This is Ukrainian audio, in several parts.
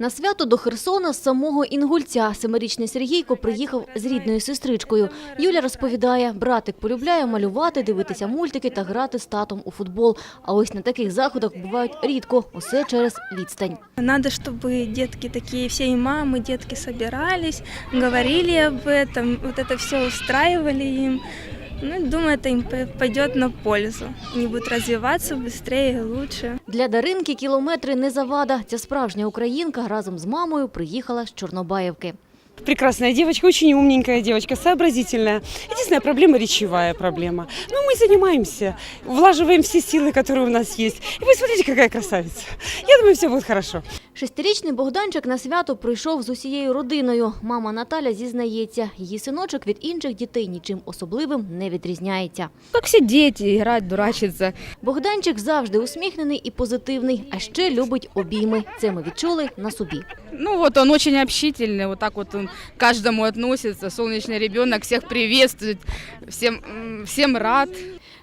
На свято до Херсона з самого Інгульця семирічний Сергійко приїхав з рідною сестричкою. Юля розповідає, братик полюбляє малювати, дивитися мультики та грати з татом у футбол. А ось на таких заходах бувають рідко, усе через відстань. Надо, чтобы детки такие, все и мамы, детки собирались, говорили об этом, вот это все устраивали им. Ну, думаю, это им п- пойдет на пользу. Они будут развиваться быстрее и лучше. Для Даринки кілометри не завада. Ця справжня українка разом з мамою приїхала з Чорнобаївки. Прекрасная девочка, очень умненькая девочка, сообразительная. Единственная проблема – речевая проблема. Но мы занимаемся, влаживаем все силы, которые у нас есть. И вы смотрите, какая красавица. Я думаю, все будет хорошо. Шестирічний Богданчик на свято прийшов з усією родиною. Мама Наталя зізнається, її синочок від інших дітей нічим особливим не відрізняється. Как все дети, играть, дурачиться. Богданчик завжди усміхнений і позитивний, а ще любить обійми. Це ми відчули на собі. Ну вот он очень общительный, вот так вот он к каждому относится, солнечный ребенок, всех приветствует, всем, м, рад.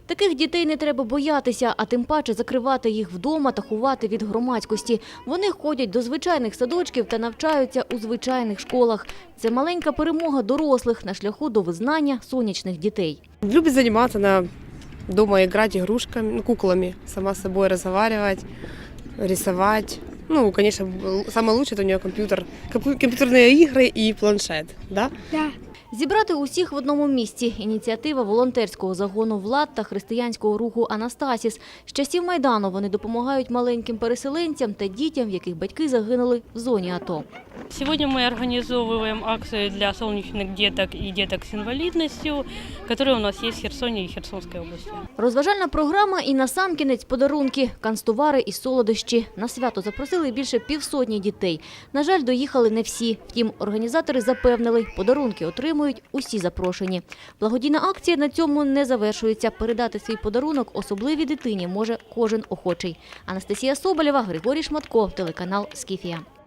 Таких дітей не треба боятися, а тим паче закривати їх вдома та ховати від громадськості. Вони ходять до звичайних садочків та навчаються у звичайних школах. Це маленька перемога дорослих на шляху до визнання сонячних дітей. Любит заниматься на дома играть игрушками, ну, куклами, сама с собой разговаривать, рисовать. Ну, конечно, б- самое лучшее это у нее компьютер, компью- компьютерные игры и планшет, да? Зібрати усіх в одному місці – ініціатива волонтерського загону «Влад» та християнського руху «Анастасіс». З часів Майдану вони допомагають маленьким переселенцям та дітям, в яких батьки загинули в зоні АТО. Сегодня мы организовываем акцию для солнечных деток и деток с инвалидностью, которые у нас есть в Херсоне и Херсонской области. Розважальна програма і насамкінець подарунки, канцтовари і солодощі. На свято запросили більше півсотні дітей. На жаль, доїхали не всі. Втім, організатори запевнили, подарунки отримують усі запрошені. Благодійна акція на цьому не завершується. Передати свій подарунок особливій дитині може кожен охочий. Анастасія Соболєва, Григорій Шматко, телеканал «Скіфія».